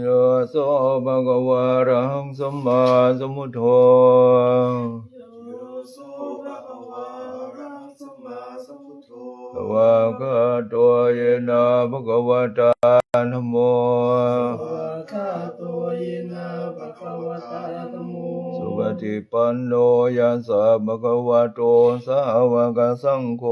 โยโสภะคะวะอะระหังสัมมาสัมพุทโธโยโสภะคะวะอะระหังสัมมาสัมพุทโธภะวะคาโตเยนะภะคะวะตา นะโมภะคะตัวเยนะภะคะวะตาธัมโมสุปฏิปันโนยัสสะภะคะวะโตสาวกสังโฆ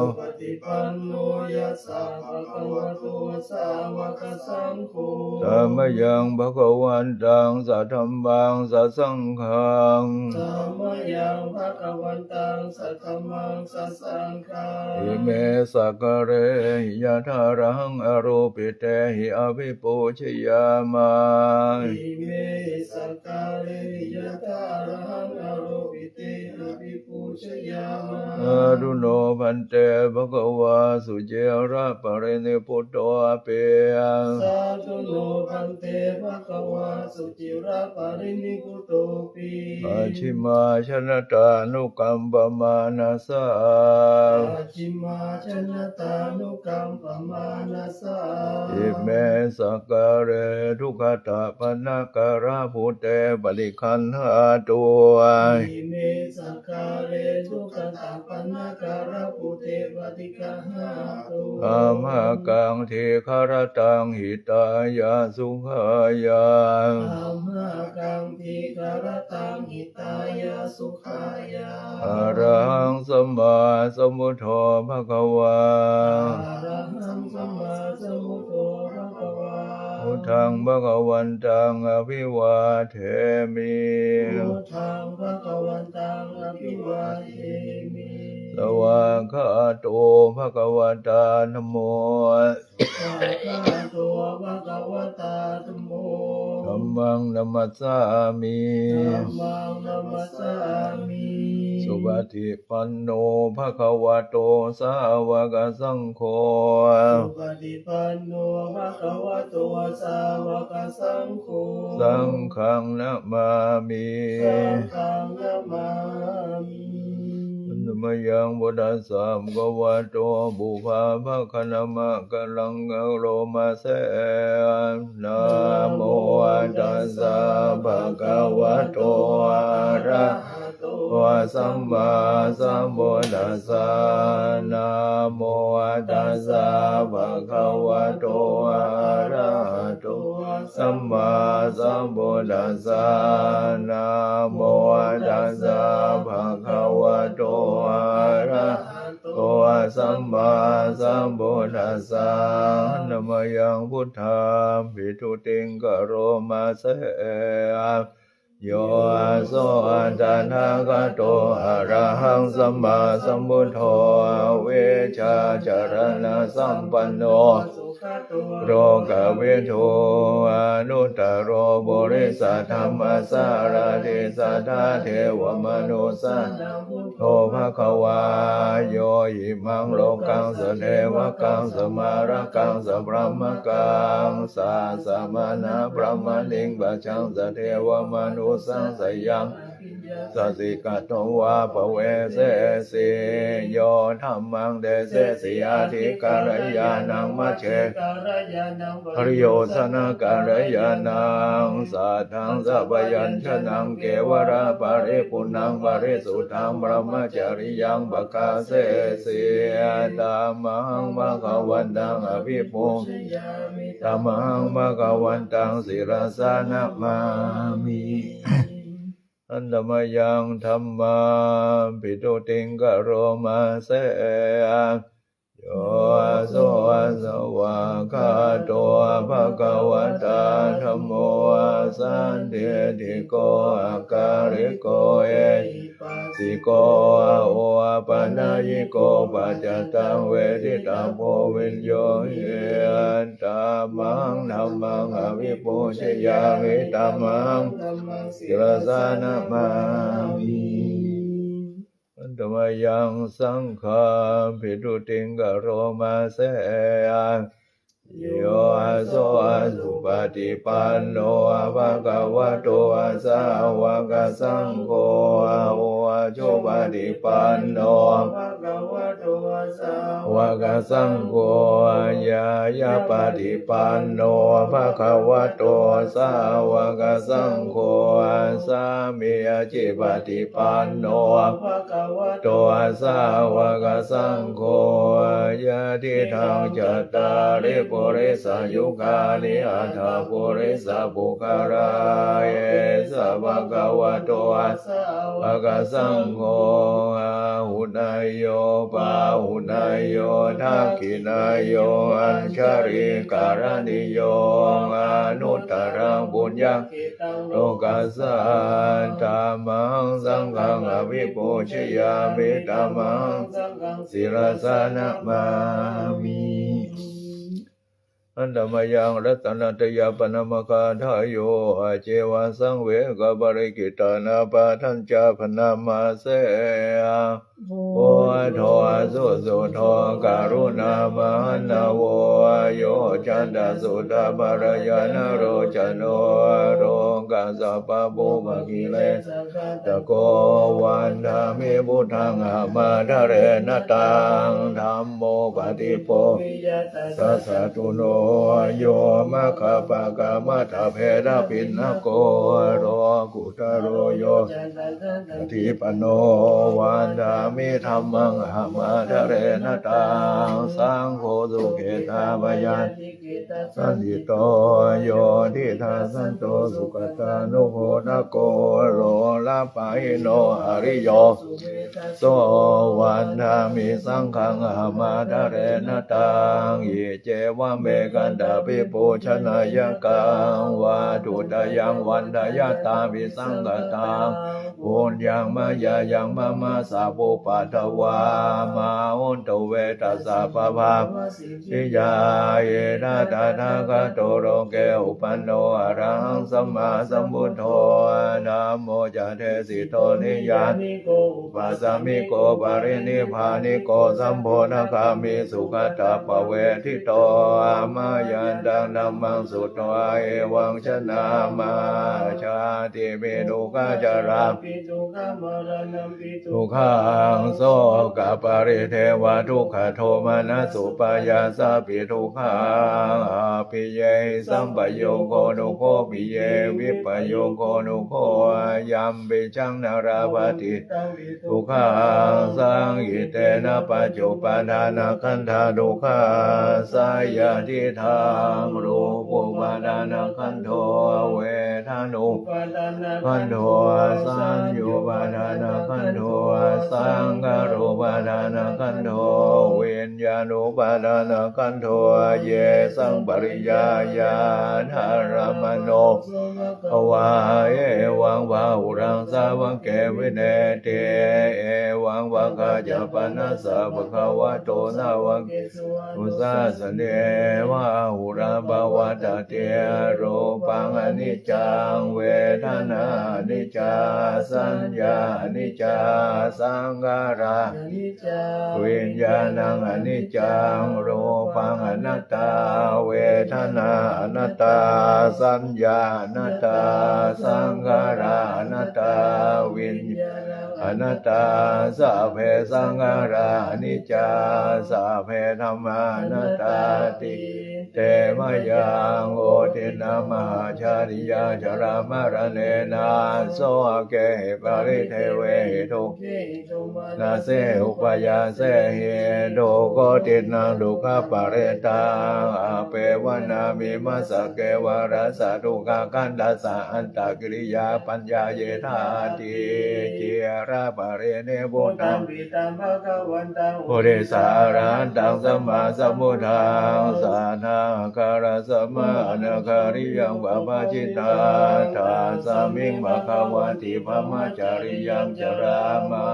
สุปฏิปันโนยัสสะภะคะวะโตสาวกสังโฆธัมมยังภะคะวันตังสัทธัมมังสัสสังฆังธัมมยังภะคะวันตังสัทธัมมังสัสสังฆังอิเมสักกะเรหิยะทารังอโรปิเตหิอภิปูชยามาอิเมสักกาเลยะตาระหังอโรปิเตนะปิปุชยามาอรุโนพันเตภะคะวาสุเจระปะเรนิพุทโตอเปยสาธุโนพันเตภะคะวาสุจิระปารินิพุตโตปีอาชิมาชนะตานุกัมปมานาสาอาจิมาชนะตานุกัมปมานาสาอิเมสกะเรทุกขตาปนาการะพุเตปริคันหาตัวอิเมสกะ ทุกขตาปนาการะปุเตปฏิกาหาตุธรรมกังเทคารตังหิตายาสุขายาธัมมากังทีกรตังหิตายาสุขายาอะระหังสัมมาสัมพุทโธภะคะวาอะระหังสัมมาสัมพุทโธภะคะวาพุ ทธังภะคะวันตังอภิวาเทมิพุทธังภะคะวันตังอภิวาเทมิสวากขาโตภะคะวตานะโมสัพพะตัวภะคะวตาธัมโมธัมมังนัมมัสสามิธัมมังนัมมัสสามิ สุปฏิปันโนภะคะวะโตสาวกสังโฆสุปฏิปันโนภะคะวะโตสาวกสังโฆสังฆังนะมามิสังฆังนามามินมยังบุตสสะมกวะโตบุภาภะคะนามะกะลังกะโรมาเสนะโมตัสสะภะคะวะโตอะระหะ โตสัมมาสัมพุทธัสสะนะโมตัสสะภะคะวะโตอะระหะโตสัมมาสัมพุทธัสสะนะโมตัสสะภะคะวะโตอะระหะโตสัมมาสัมพุทธัสสะนะมยังพุทธาภิทุติงกโรมาเส โยโสอันตนาคโตอะระหังสัมมาสัมพุทโธเวชาจารณะสัมปันโน โรกเวโทอนุตตรโรบริสัทธรรมสารติสัทธาเทวมนุสันโทภะควาโยอิมังโลกังสเทวกังสมารกังสพรหมกังสาสมานาพระมลิงบัชังสเทวมนุสังสยัง ปิญญาสสิกตวาปเวเสสิโยธรรมังเดเสสิอาทิการยานังมัชเชการยานังปริโยธนาการยานังสัทธังสัพยัญชนะเกวราปาริปุนังปาริสุทธังบรมจริยังบกาเสสิตามังมะกวันตังอภิปุชยามิตามังมะกวันตังศิรสานะมามิ อันตมยังธรรมาปิโตติงกโรมาเสโยโสสวะคาโตภะคะวะตาธรรมโมสันเทติโกอาการิโกเอ สิโกโออาปนายิโกปัจจตังเวทิตาโพวิญโยเยนตามังธัมมังอวิปุชยามิตามังธัมมังสิรสานะมามิอันตมยังสังฆาภิทุติงกโรมาเสย โยโซอาสุปฏิปันโนะภะคะวะโตสาวกสังโฆอะโออะโชปฏิปันโนภะคะวะโตสาวะกสังโฆอะยายาปฏิปันโนภะคะวะโตสาวกสังโฆสามีอาจิปฏิปันโนภะคะวะโตสาวกสังโฆยะทิทางจตตาริปุริสายุคานิอัฏฐปุริสบุคาราเยสะภะคะวะโตสาวภะกสังโฆอาหุนายโยปาหุนายโยทักขินายโยอัญชริการณิโยอนุตตรังบุญญาโลกัสสะธรรมังสังฆังอภิปูชยามิธรรมังสิรสานะมามิ อันตมยังรัตนัตยาปนมคาทายโยอาเจวาสังเวกบริกิตานาปาทัญจาพนามาเสโอโทสุสุโทการุณามหนาโวโยจันดาสุตาบารยานโรจโนโรกัสะปะปุมะกิเลสตะโกวันธามิพุทังอามาทะเรนตังธรรมโมปฏิโปสัสสะตุโนโยมะคะปะกามะทาเพนะปินนโกโรกุตโรโยนตันตันตันทิปโนวันดามิธรรมังหามาทะเรนตังสังโฆสุเกตาบยานติ สันติโตโยทิทาสันโตสุขตานุโหนโกโรลาปะหิโนอริโยสวตาโสวันธามิสังฆังอามาทเรนตังอิเจวะเมกันตาปิปูชนะยังกังวาตุตยังวันทายาตามิสังกตัง ปุญญังมายายังมะมาสาปุปัทวามาอุนตเวตัสสะปะภาสิยาเยนะตาทากโตโรเกอุปันโนอรหังสัมมาสัมพุทโธนะโมจะเทสิโตนิยานิโกปัสสมิโกปารินิพานิโกสัมโพธคามิสุขตาปเวทิโตอามายันตังนัมมังสุตโตเอวังชนะมาชาติเมตุกาจาราปิตุขมรณัมปิทุกขังโสกปริเทวทุกขโทมานะสุปายาสาปิทุกขังอาปิเยสัมปโยโคนุโคปิเยวิปโยโคนุโคยัมปิจังนาราภติทิทุกขังสังหิเตนะปัจจุปนานาคันธาทุกขาสายาทิทางรูปุปานาคันโทเวานุปันโทสัญญูปดานาคันโทสังฆรูปดานาคันโทเวนญาณุปดานาคันโทเยสังปริยาญาณารมโนภวาเอวังวาหุรังสาวังเกวิเนเตเอวังวะกาจปนัสสะภะคะวะโตนาวังกสวะอุสาสเนวะหุราภวะตเตโรปังอนิจจังเวทนานิจาสัญญานิจาสังขารานิจาวิญญาณังอนิจจังรูปังอนัตตา เวทนาอนัตตา สัญญาอนัตตา สังขารานัตตาวิญญาณอนัตตาสัพเพสังขารานิจาสัพเพธรรมานัตตาติ เตมยังโอตินามหาชาริยาจารามรเนนาโสเกหิปริเทเวทุเกหิตุนาเสอุปยาเสหิโดโกตินังดุขปะเรตังอาเปวนามิมัสะเกวารัสะทุกขกันดัสสะอันตกิริยาปัญญาเยธาติเจระปะเรเนโบโพตังปิตังภะวันตังโพธิสารันตังสัมมาสัมพุทธังสานาคาราสัมมานาคาริยังบาปจิตตาทาสามิงมะคะวะติภมจาริยังจรามา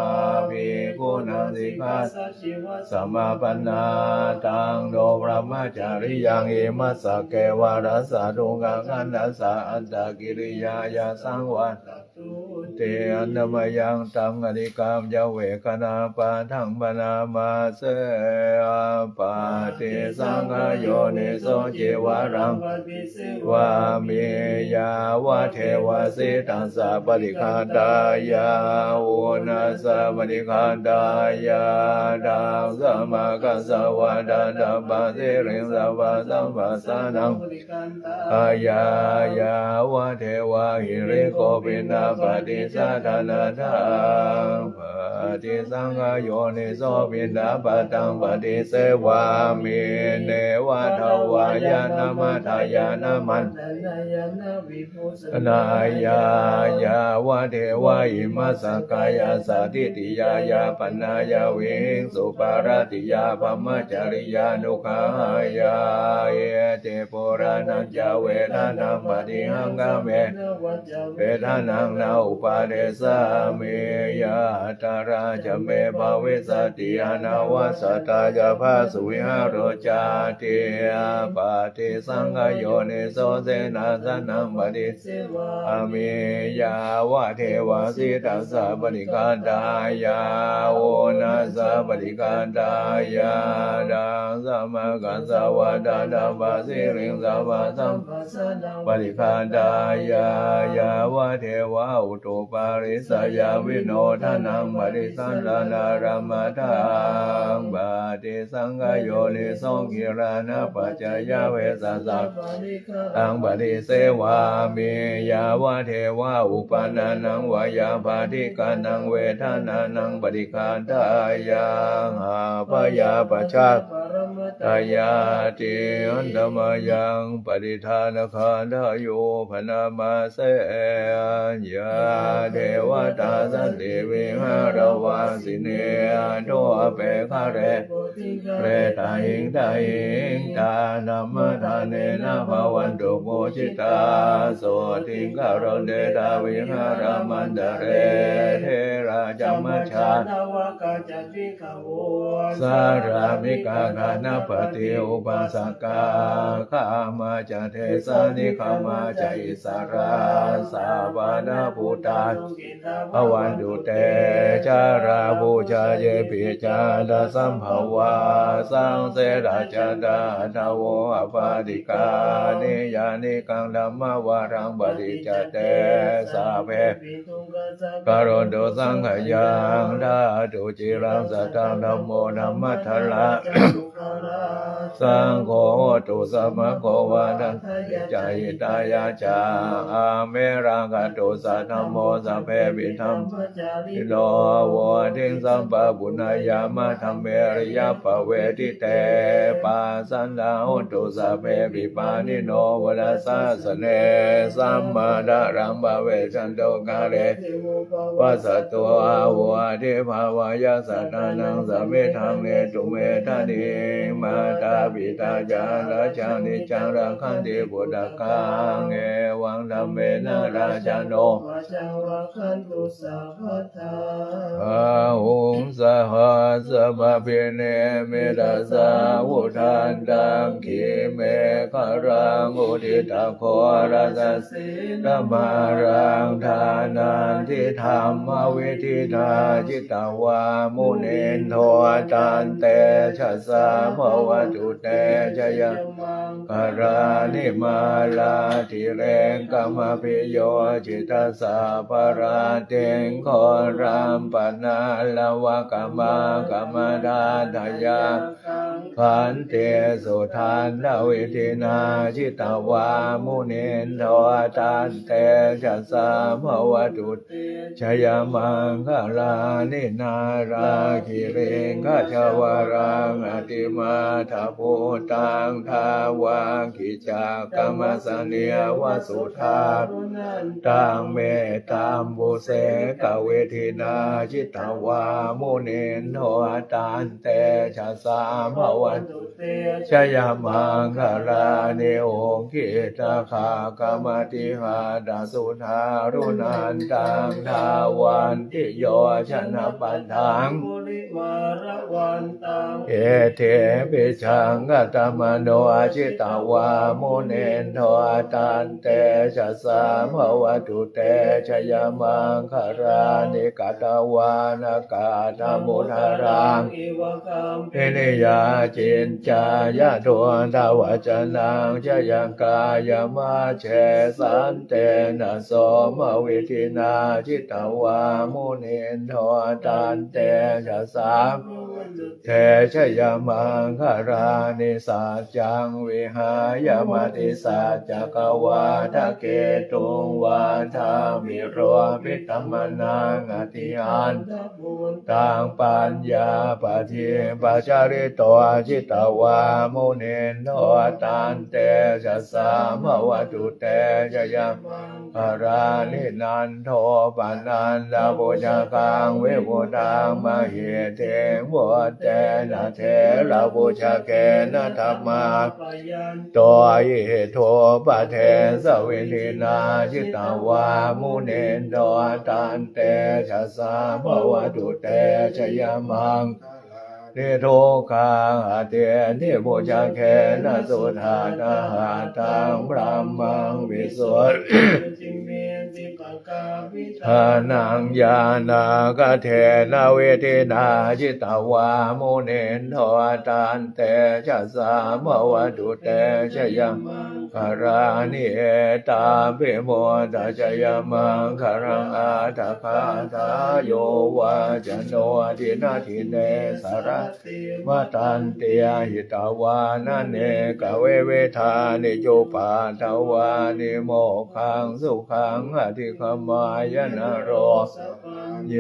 ภิกุนังสิกขาสัจจิวะสัมมาปันนาตังโดพระมจาริยังเอมัสสะเกวารัสสะทุงกังขันดัสสะอันตกิริยายาสังวันเตอันนมยังตังอนิกามยเวคนาปาทังปนามาเสปาติสังฆโยนิโสจิวารังวาเมยาวะเทวะสิตังสะปริคาตายาโอนัสะปริคาตายาดังสัมมากัสสวะดาดับปะสิริงสัพพะสัมปัสสนังอายายาวะเทวะหิริโกปินาปฏิสัทนาทังปฏิสังขโยนิโสปินาปตังปฏิเสวามิเนวะทววายานามทายานามันนายายายาวะเทวะอิมัสกายาสาธิติยายาปนายาวิงสุปารติยาพมจริยานุขายาเอเตปุรานัญจเวทานังปฏิหังกาเมนวัจจเวทานังนาอุปาเดสาเมยาตาราจเมภาเวสติยานาวาสตาจะพาสุวิหารจาเตียปฏิสังขโยนิโสเสนาสนังปฏิสอเมยาวะเทวาสิตัสสะปิการดายาโอนัสสะปิการดายาดังสัมมากัสสะวะดาดาบาสิริงสัพพะสัมปัสสะนังปริคาดายายาวะเทวะอุตุปาริสยาวิโนทานังปริสันดานารามทังบาติสังกโยนิโสกิรานะปัจจยเวสัสสะปาริกาตังปฏิเสวามียาวะเทวะอุปนานังวายาภาธิกานังเวทานานังปฏิคาทายังอาปยาปชา ตตายาติอันตมายังปฏิทานคาทาโยพนามาเสยาเทวตาสันติวิหารวาสิเนโตเปคาเรโพธิกาเรตาหิงตาหิงตานัมมทานเนนะภาวันตุโมชิตาโสติงกาโรเดดาวิหารมันดาเรเทราจัมมชานวากาจันติขาวสารามิกาคานาปฏิอุปาสกาขามาจะเทสานิขามาจะอิสาราสาวานาภูตานภวันตุเตจาราบูชาเยปิจาดาสัมภวาสังเสราจดาทาวอปาติกานิยานิกังธรรมวารังปฏิจเตสาเพกโรโดสังขยังดาตุจิรังสัตังธัมโมนัมมัทละ สังโฆตุสัมะโกวาทันจายตายาจาอาเมรังกตุสัทธัมโมสัพเพปิธรรมทิโลวะทิงสัมปะปุณายามะธรรมเมริยปเวทิเตปัสสันดาหุตุสัพเพปิปานิโนวรสสะสเนสัมมาดารัมบะเวชันโตกาเรวัสตัวอาวะเทภาวายาสัตานังสัมเมธังเนตุเมธานิมาตาปิตาจาราชานิจังรังคันติบุตรกังเอวังธัมเมนะราชาโนวาจังวะคันตุสัพพทาอาหุงสหัสบะพิเนเมตาสาวุทันตังขีเมฆรังอุทิตาโคราสสิตมารังทานันทิธรรมวิธิทาจิตาวามุเนนโทตันเตชะสาภวตุเตชยมังกรานิมาลาทิเรงกรรมพิโยจิตาสาปราเตงขอรามปนาลวะกรรมากรรมดาทายาคังพันเตสุทานดาวิธินาจิตาวามุนินโทตันเตชะสาภวตุตเตชยมังคลานินาราคิเรงขชาวรังอติมาทาภูตังทาวังกิจากรรมสเนียวสุธารุนันตังเมตามบุเสกเวทินาจิตาวามุนินโทตันเตชะสามภวันตุเตชยมังคลาเนโอกิตาคากรรมติหาดาสุธารุนันตังทาวันติโยชนะปันทังปุริมาระวันตังเอเทปิชังกัตมโนอาชิตาวามุเนนโทตันเตชะสามภวตุเตชยมังคารานิกตวานากาธมุทารังอิวะคัมเอเนยาจินจายะทวนทาวจนังชยังกายมาเชสันเตนะสมวิธินาจิตาวามุนินโทตันเตชะสาม เทชยามังคารานิสัจจังวิหายมติสัจจกวาทะเกตุงวาทามิโรพิตมนังอธิอันตังปัญญาปะทิปัจจาริโตจิตวามุนินโทตันเตชะสามวตุเตชยมังคารานินันโทปานันดาปุจกังเววุตังมเหเทวัตเตนะเทระปุจเกนะธรรมาตัวอิโทปะเทสวิธินาจิตาวามุเนนโดตันเตชะสาภวตุเตชยมังเนโทคาหาเตนิโมจาเคนะสุธานาหาตังพระมังวิสุทธิ ทานังยานากเทนาเวทินาจิตวามุเนนโทตันเตชะสาภวตุเตชยมังคารานิเอตาเปโมตาจยมังคารังอาตาคาตาโยวาจโนทินาทิเนสาระติวตันเตียหิตาวานาเนกเวเวทานิโจปาทวานิโมขังสุขังอธิคมมายนโรโย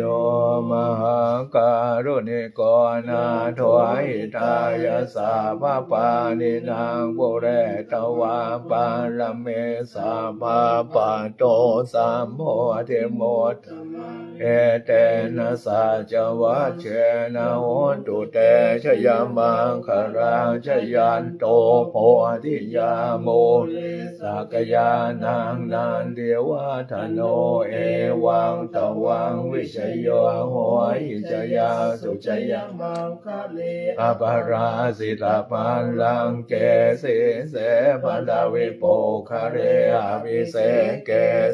มหังการุณิโกนาถวายทายสาภาปานินางปุเรตวาปารเมสาภาปโตสัมโมเทโมทธรรมังเอเตนะสัจวัชเชนะโหตุเตชยามังคารังชยันโตโพธิยาโมสักยานังนันเทวาทโนเอวังตวังวิชโยโหหิจยาสุจยามังคะเลอาปาราสิตาปันลังเกสิเสปันดาวิโปคาเรอวิเสเก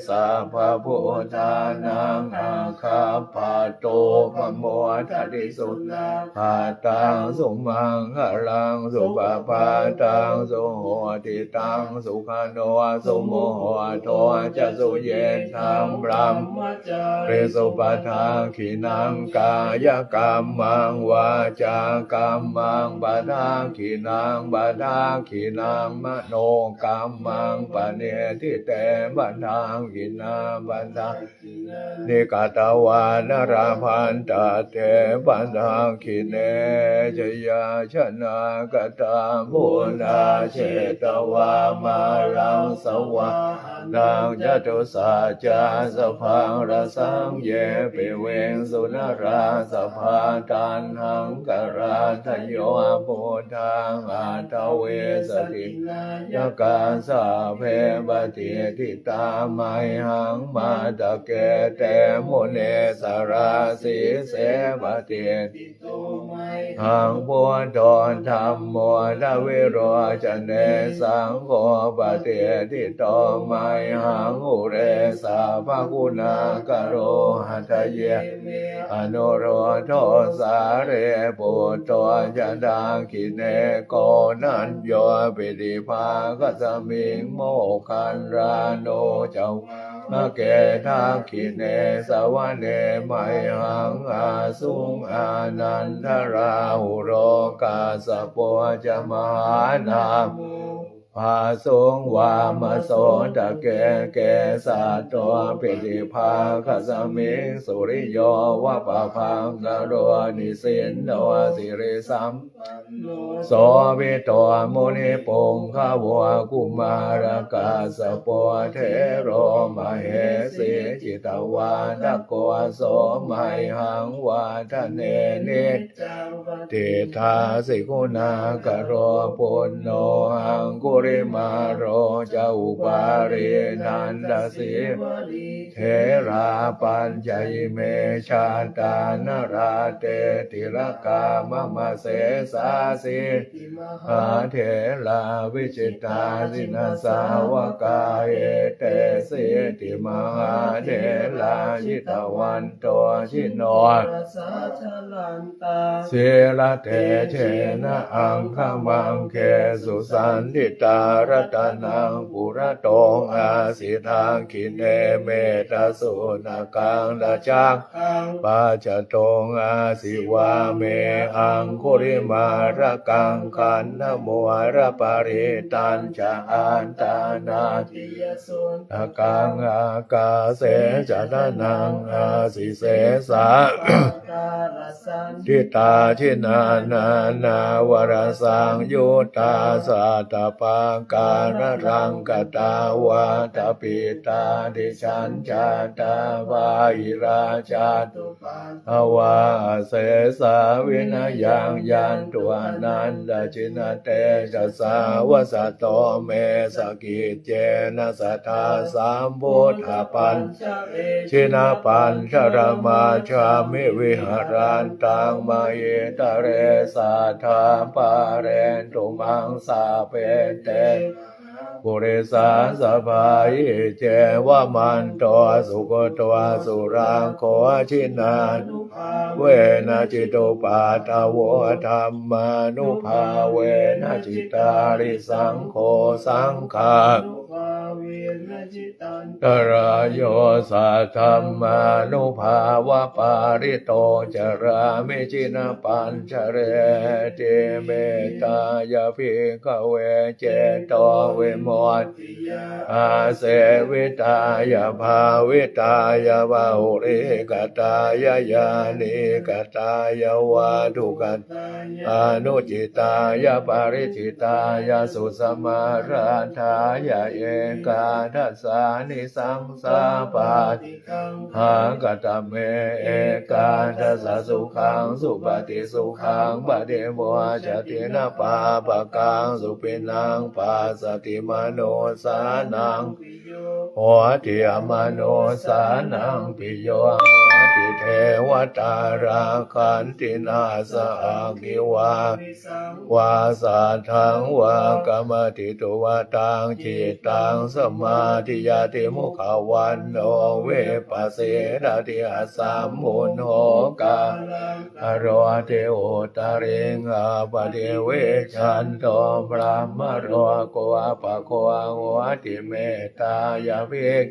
สัพพพุทธานังอาคาปาโตปโมทัติสุนานาตังสุมังคลังสุปปาตังสุโหติตังสุขโนสุโมโหโทจะสุเยนทังบรมเรสุปทาขินังกายกรรมังวาจากรรมังปทาขินังปทาขินังมโนกรรมังปเนทิเตบัทาขินาบัทานิกาตวานราพันตาเทปัทาขิเนจยาชนะกตาบุญาเชตวามาลังสวานังยะตุสาจาสพังรสังเยปิเวงสุนราสภาตันหังกราทโยพุทธังอาทเวสติยกาสาเพปฏิทิตาไมหังมาตะเกเตมุเนสาราสีเสปฏิติโตไมหังพุทโธธรรมโมทวิโรจเนสังโฆปฏิทิโตไมหังอุเรสาภคุณากโรหัตเยเมอนุโรโทสาเรปุตโตจะดังคิเนโกนันโยปิติภาคัสมิงโมคันราโนเจ้ามเกทักขิเนสวะเนไมหังอาสุงอานันทราหุโรกาสปวจะมหานาม โมภาสุงวามโสตะเกเกสัตตัวปิติภาคสมิงสุริโยวะปะพังกโรนิสินโนสิริสัมปันโนโสวิโตมุนิปุงขาวกุมารกาสปวเทโรมเหสีจิตวานโกโสมัยหังวาทะเนนิจจังวัติทาสิกุณากโรปุณโนหังกุริมาโรจะอุปาเรนันดสีวรีเทราปัญจยเมชาตานราเตติรกามะมะเสสาสิติมอาหาเถลาวิจิตาสินาสาวกาเอเตสิติมหาเถลาชิตวันโตชิโนรัสสาชลันตาเสละเทเชนะอังคมังเคสุสันติตารตนังปุระโตงอาสิทังคินเนเมตสุนากังดาจักคังปัจจตงอาสิวาเมอังคุริมาระกังคันนโมระปาริตันจะอันตานาติยสุนอากังอากาเสจะทานังอาสิเสสาทิตาทินานา นาวรสังโยตาสัตปังการรังกตาวาตปิตาดิฉันจาตาวาอิราชาตุปันอวาเสสาวินายังยันตัวนันดจินเตจะสาวสโตเมสกิเจนะสทธาสามพุทธปัญชินาปัญชรมาชามิวิหารันตังมาเยตเรสาธาปาเรนตุมังสาเปเตปุริสาสภายเจวมันโตสุกตัวสุรังโคชินานเวนะจิตุปาตาวธรรมานุภาเวนะจิตาริสังโฆสังฆา วนะจิตันตรายโยสัทธรรมานุภาวะปาริโตจรามิจินปัญชเรเตเมตายาภิกเวเจโตเวมตติยาอาเสวิตายาภาวิตายาบาหุริกตายายานิกตายาวาทุกตา อนุจิตายาปาริจิตายาสุสมาราธายาเอกาทัสานิสังสาปาติหากตเมเอกาทัสสุขังสุปฏิสุขังปฏิโมจตินาปาปะกังสุปินังปัสสติมโนสานังปิ โยโหติอมโนสานังปิโยโหติเทวตาราคันตินาสาคิวาวิสังวาสาทังวากรรมติตุวตังจิตตังสมาธิยาติมุขวันโนเวปเสดาติอาสามมุนโหกาล อโรเทโอตาเรงอาปะเดเวชันโตพระมโรโกอาปะโกอาโหติเมตายาภิก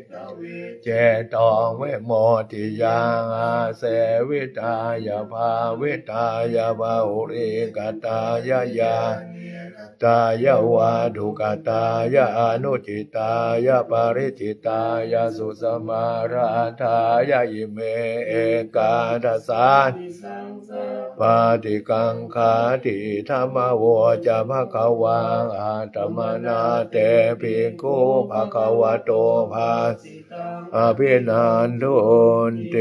เจตองเวโมติยังอาเสวิตายาภาวิตายาบาหุริกตายายาตายาวาดุกตายาอนุจิตายาปริจิตายาสุสมาราธายาอิเมเอกาทัสสานติสังสาปาติกังคาติธรรมโวจะภะคะวังอาตมนาเตภิกขุภะคะวะโตภาสิตังอภินันทุนติ